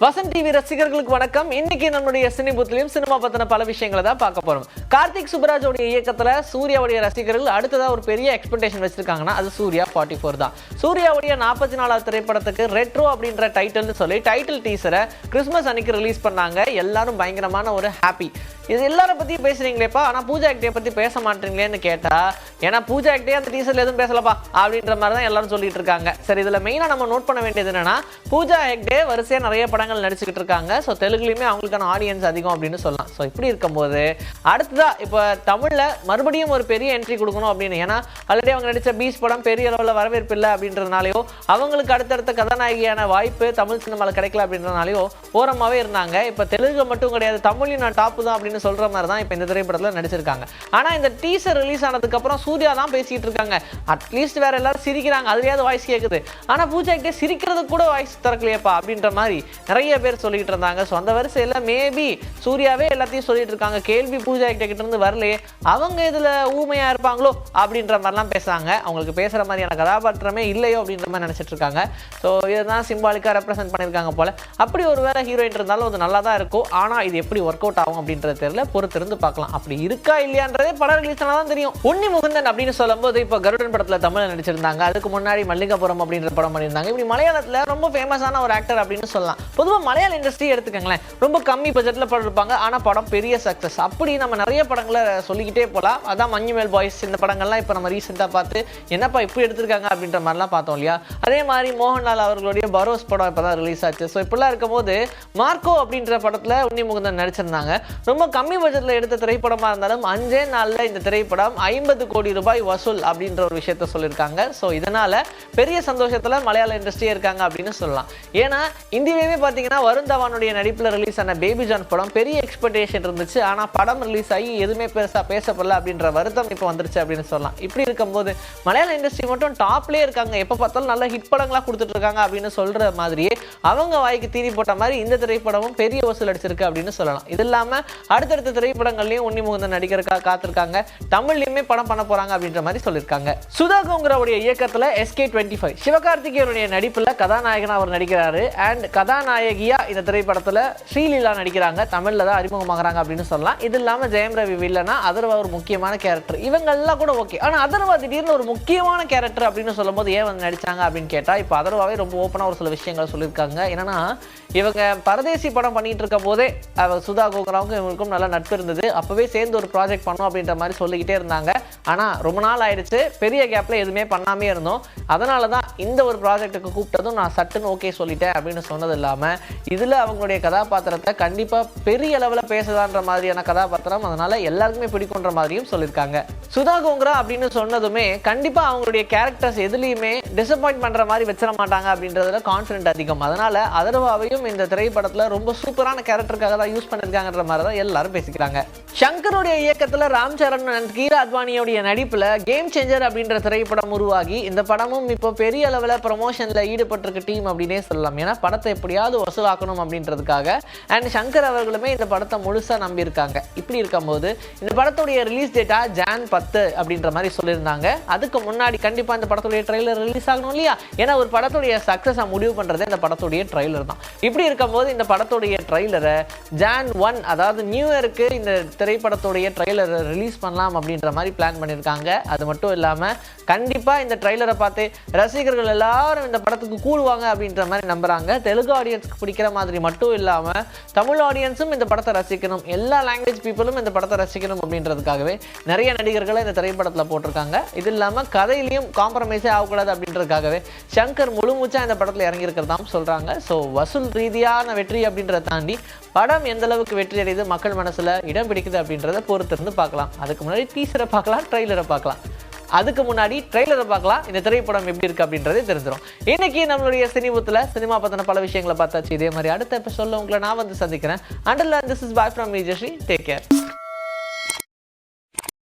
Vasanth TV ரசிகர்களுக்கு வணக்கம். இன்னைக்கு நம்மளுடைய சினிபுத்திலையும் சினிமா பத்தின பல விஷயங்களை தான் பார்க்க போறோம். கார்த்திக் சுப்ராஜோடைய இயக்கத்துல சூர்யாவுடைய ரசிகர்கள் அடுத்ததா ஒரு பெரிய எக்ஸ்பெக்டேஷன் வச்சிருக்காங்கன்னா அது சூர்யா ஃபார்ட்டி ஃபோர் தான். சூர்யாவுடைய நாற்பத்தி நாலாவது திரைப்படத்துக்கு ரெட்ரோ அப்படின்ற டைட்டில்னு சொல்லி டைட்டில் டீசரை கிறிஸ்மஸ் அன்னைக்கு ரிலீஸ் பண்ணாங்க. எல்லாரும் பயங்கரமான ஒரு ஹாப்பி இது எல்லாரும் பத்தி பேசுகிறீங்களேப்பா ஆனால் பூஜா ஆக்டியை பத்தி பேச மாட்டீங்களேன்னு கேட்டா ஏன்னா பூஜா ஆக்டே அந்த டீசரில் எதுவும் பேசலப்பா அப்படின்ற மாதிரி தான் எல்லாரும் சொல்லிட்டு இருக்காங்க. சரி இதுல மெயினா நம்ம நோட் பண்ண வேண்டியது என்னன்னா பூஜா ஆக்டே வரிசையா நிறைய படங்கள் நடிச்சுக்கிட்டு இருக்காங்க. ஸோ தெலுங்குலையுமே அவங்களுக்கான ஆடியன்ஸ் அதிகம் அப்படின்னு சொல்லலாம். ஸோ இப்படி இருக்கும்போது அடுத்ததா இப்போ தமிழ்ல மறுபடியும் ஒரு பெரிய என்ட்ரி கொடுக்கணும் அப்படின்னு. ஏன்னா ஆல்ரெடி அவங்க நடிச்ச பீஸ் படம் பெரிய அளவில் வரவேற்பு இல்லை அப்படின்றதுனாலையோ அவங்களுக்கு அடுத்தடுத்த கதாநாயகியான வாய்ப்பு தமிழ் சினிமாவில் கிடைக்கல அப்படின்றனாலையோ ஓரமாவே இருந்தாங்க. இப்போ தெலுங்கு மட்டும் கிடையாது தமிழையும் நான் டாப்பு தான் அப்படின்னு சொல்ற மாதிரி தான் இப்போ இந்த திரைப்படத்தில் நடிச்சிருக்காங்க. ஆனால் இந்த டீசர் ரிலீஸ் ஆனதுக்கப்புறம் சூர்யா தான் பேசிகிட்டு இருக்காங்க. அட்லீஸ்ட் வேறு எல்லாரும் சிரிக்கிறாங்க. அதுலேயாவது வாய்ஸ் கேட்குது ஆனால் பூஜா சிரிக்கிறது சிரிக்கிறதுக்கு கூட வாய்ஸ் திறக்கலையப்பா அப்படின்ற மாதிரி நிறைய பேர் சொல்லிகிட்டு இருந்தாங்க. ஸோ அந்த வரிசையில் மேபி சூர்யாவே எல்லாத்தையும் சொல்லிட்டு இருக்காங்க. கேள்வி பூஜா கிட்ட இருந்து வரலையே. அவங்க இதில் ஊமையாக இருப்பாங்களோ அப்படின்ற மாதிரிலாம் பேசுகிறாங்க அவங்களுக்கு பேசுகிற மாதிரியான கதாபாத்திரமே இல்லையோ அப்படின்ற மாதிரி நினச்சிட்டு இருக்காங்க. ஸோ இதுதான் சிம்பாலிக்காக ரெப்ரசென்ட் பண்ணியிருக்காங்க போல். அப்படி ஒரு வேற ஹீரோயின் இருந்தாலும் அது நல்லா தான் இருக்கும். ஆனால் இது எப்படி ஒர்க் அவுட் ஆகும் அப்படின்றது தெரியல பொறுத்திருந்து பார்க்கலாம். அப்படி இருக்கா இல்லையான்றதே படம் ரிலீஸ் தான் தெரியும். உன்னி முகுந்தன் அப்படின்னு சொல்லும்போது இப்போ கருடன் படத்துல தமிழ் நடிச்சிருந்தாங்க. அதுக்கு முன்னாடி மல்லிகாபுரம் அப்படின்ற படம் பண்ணியிருந்தாங்க. இப்படி மலையாளத்தில் ரொம்ப ஃபேமஸான ஒரு ஆக்டர் அப்படின்னு சொல்லலாம். பொதுவா மலையாள இண்டஸ்ட்ரி எடுத்துக்கங்களேன். ரொம்ப கம்மி பட்ஜெட்ல படம் இருப்பாங்க ஆனால் படம் பெரிய சக்ஸஸ் அப்படி நம்ம நிறைய படங்களை சொல்லிக்கிட்டே போலாம். அதான் மஞ்சுமேல் பாய்ஸ் இந்த படங்கள்லாம் இப்போ நம்ம ரீசெண்டாக பார்த்து என்னப்பா இப்படி எடுத்திருக்காங்க அப்படின்ற மாதிரிலாம் பார்த்தோம் இல்லையா? அதே மாதிரி மோகன்லால் அவர்களுடைய பரோஸ் படம் இப்போ தான் ரிலீஸ் ஆச்சு. ஸோ இப்படிலாம் இருக்கும்போது மார்க்கோ அப்படின்ற படத்தில் உன்னி முகுந்தன் நடிச்சிருந்தாங்க. ரொம்ப கம்மி பட்ஜெட்டில் எடுத்த திரைப்படமாக இருந்தாலும் அஞ்சே நாளில் இந்த திரைப்படம் ஐம்பது கோடி ரூபாய் வசூல் அப்படின்ற ஒரு விஷயத்த சொல்லியிருக்காங்க. ஸோ இதனால் பெரிய சந்தோஷத்தில் மலையாள இண்டஸ்ட்ரியே இருக்காங்க அப்படின்னு சொல்லலாம். ஏன்னா இந்தியாவே பார்த்தீங்கன்னா வருண் தவானுடைய நடிப்பில் ரிலீஸ் ஆன பேபி ஜான் படம் பெரிய எக்ஸ்பெக்டேஷன் இருந்துச்சு. ஆனால் படம் ரிலீஸ் ஆகி எதுவுமே பெருசாக பேசப்படல அப்படின்ற வருத்தம் இப்போ வந்துருச்சு அப்படின்னு சொல்லலாம். இப்படி இருக்கும்போது மலையாள இண்டஸ்ட்ரி மட்டும் டாப்லேயே இருக்காங்க. எப்போ பார்த்தாலும் நல்ல ஹிட் படங்களாக கொடுத்துட்டு இருக்காங்க அப்படின்னு சொல்கிற மாதிரியே அவங்க வாய்க்கு தீனி போட்ட மாதிரி இந்த திரைப்படமும் பெரிய வசூல் அடிச்சிருக்கு அப்படின்னு சொல்லலாம். இது இல்லாமல் அடுத்தடுத்த திரைப்படங்கள்லையும் உன்னி முகுந்தன் காத்திருக்காங்க. தமிழ்லையுமே படம் பண்ண போறாங்க அப்படின்ற மாதிரி சொல்லியிருக்காங்க சுதா கோங்கராவுடைய இயக்கத்தில் எஸ்கே டுவெண்ட்டி ஃபைவ் சிவகார்த்திகேயனுடைய நடிப்பில் கதாநாயகனா அவர் நடிக்கிறாரு. அண்ட் கதாநாயகியா இந்த திரைப்படத்தில் ஸ்ரீலீலா நடிக்கிறாங்க. தமிழில் தான் அறிமுகமாகறாங்க அப்படின்னு சொல்லலாம். இது இல்லாமல் ஜெயம் ரவி வில்லனா அதர்வா ஒரு முக்கியமான கேரக்டர் இவங்க எல்லாம் கூட ஓகே ஆனால் அதர்வா திடீர்னு ஒரு முக்கியமான கேரக்டர் அப்படின்னு சொல்லும்போது ஏன் வந்து நடிச்சாங்க அப்படின்னு கேட்டால் இப்போ அதர்வாவே ரொம்ப ஓப்பனாக ஒரு சில விஷயங்களை சொல்லியிருக்காங்க என்னன்னா இவங்க பரதேசி படம் பண்ணிட்டு இருக்க போதே சுதா கோகராவுக்கும் இவங்களுக்கும் நல்லா நட்பு இருந்தது. அப்பவே சேர்ந்து ஒரு ப்ராஜெக்ட் பண்ணோம் அப்படின்ற மாதிரி சொல்லிக்கிட்டே இருந்தாங்க. ஆனால் ரொம்ப நாள் ஆயிடுச்சு. பெரிய கேப்பில் எதுவுமே பண்ணாமே இருந்தோம். அதனால தான் இந்த ஒரு ப்ராஜெக்ட்டுக்கு கூப்பிட்டதும் நான் சட்டுன்னு ஓகே சொல்லிட்டேன் அப்படின்னு சொன்னது இல்லாமல் இதில் அவங்களுடைய கதாபாத்திரத்தை கண்டிப்பாக பெரிய அளவில் பேசுதான்ற மாதிரியான கதாபாத்திரம் அதனால் எல்லாருக்குமே பிடிக்குன்ற மாதிரியும் சொல்லியிருக்காங்க. சுதா கோங்கரா அப்படின்னு சொன்னதுமே கண்டிப்பாக அவங்களுடைய கேரக்டர்ஸ் எதுலேயுமே டிசப்பாயிண்ட் பண்ணுற மாதிரி வச்சிட மாட்டாங்க அப்படின்றதுல கான்ஃபிடென்ட் அதிகம். அதனால் அதர்வாவையும் இந்த திரைப்படத்தில் ரொம்ப சூப்பரான கேரக்டருக்காக தான் யூஸ் பண்ணியிருக்காங்கன்ற மாதிரி தான் எல்லாரும் பேசிக்கிறாங்க. சங்கருடைய இயக்கத்தில் ராம் சரண் அண்ட் கீரா அத்வானியோடைய நடிப்பில் கேம் சேஞ்சர் அப்படின்ற திரைப்படம் உருவாகி இந்த படமும் இப்போ பெரிய அளவில் ப்ரொமோஷனில் ஈடுபட்டிருக்க டீம் அப்படின்னே சொல்லலாம். ஏன்னா படத்தை எப்படியாவது வசூலாக்கணும் அப்படின்றதுக்காக அண்ட் சங்கர் அவர்களுமே இந்த படத்தை முழுசாக நம்பியிருக்காங்க. இப்படி இருக்கும்போது இந்த படத்துடைய ரிலீஸ் டேட்டா ஜான் பத்து அப்படின்ற மாதிரி சொல்லியிருந்தாங்க. அதுக்கு முன்னாடி கண்டிப்பாக இந்த படத்துடைய ட்ரெய்லர் ரிலீஸ் ஆகணும் இல்லையா? ஏன்னா ஒரு படத்துடைய சக்ஸஸை முடிவு பண்ணுறதே இந்த படத்துடைய ட்ரெய்லர் தான். இப்படி இருக்கும்போது இந்த படத்துடைய ட்ரெய்லரை ஜான் ஒன் அதாவது நியூ இயருக்கு இந்த திரைப்படம் படத்துடைய ட்ரெய்லரை ரிலீஸ் பண்ணலாம் அப்படின்ற மாதிரி பிளான் பண்ணியிருக்காங்க அது மட்டும் இல்லாமல் கண்டிப்பாக இந்த ட்ரெய்லரை பார்த்து ரசிகர்கள் எல்லாரும் இந்த படத்துக்கு கூடுவாங்க அப்படின்ற மாதிரி நம்புறாங்க. தெலுங்கு ஆடியன்ஸ்க்கு பிடிக்கிற மாதிரி மட்டும் இல்லாமல் தமிழ் ஆடியன்ஸும் இந்த படத்தை ரசிக்கணும். எல்லா லாங்குவேஜ் பீப்புளும் இந்த படத்தை ரசிக்கணும் அப்படின்றதுக்காகவே நிறைய நடிகர்களை இந்த திரைப்படத்தில் போட்டிருக்காங்க. இது இல்லாமல் கதையிலையும் காம்ப்ரமைஸே ஆகக்கூடாது அப்படின்றதுக்காகவே சங்கர் முழுமூச்சா இந்த படத்தில் இறங்கியிருக்கிறதாம் சொல்கிறாங்க ஸோ வசூல் ரீதியான வெற்றி அப்படின்றத தாண்டி படம் எந்த அளவுக்கு வெற்றி அடையுது மக்கள் மனசில் இடம் பிடிக்குது அப்படின்றத பொறுத்திருந்து பார்க்கலாம். அதுக்கு முன்னாடி டீசரை பார்க்கலாம் ட்ரெய்லரை பார்க்கலாம். அதுக்கு முன்னாடி ட்ரெய்லரை பார்க்கலாம். இந்த திரைப்படம் எப்படி இருக்கு அப்படின்றதே தெரிஞ்சிடும் இன்னைக்கு நம்மளுடைய சினிமத்தில் சினிமா பற்றின பல விஷயங்களை பார்த்தாச்சு. இதே மாதிரி அடுத்த எபிசோட்ல உங்களை நான் வந்து சந்திக்கிறேன். அண்டர்ல this is bye from Vijayasri take care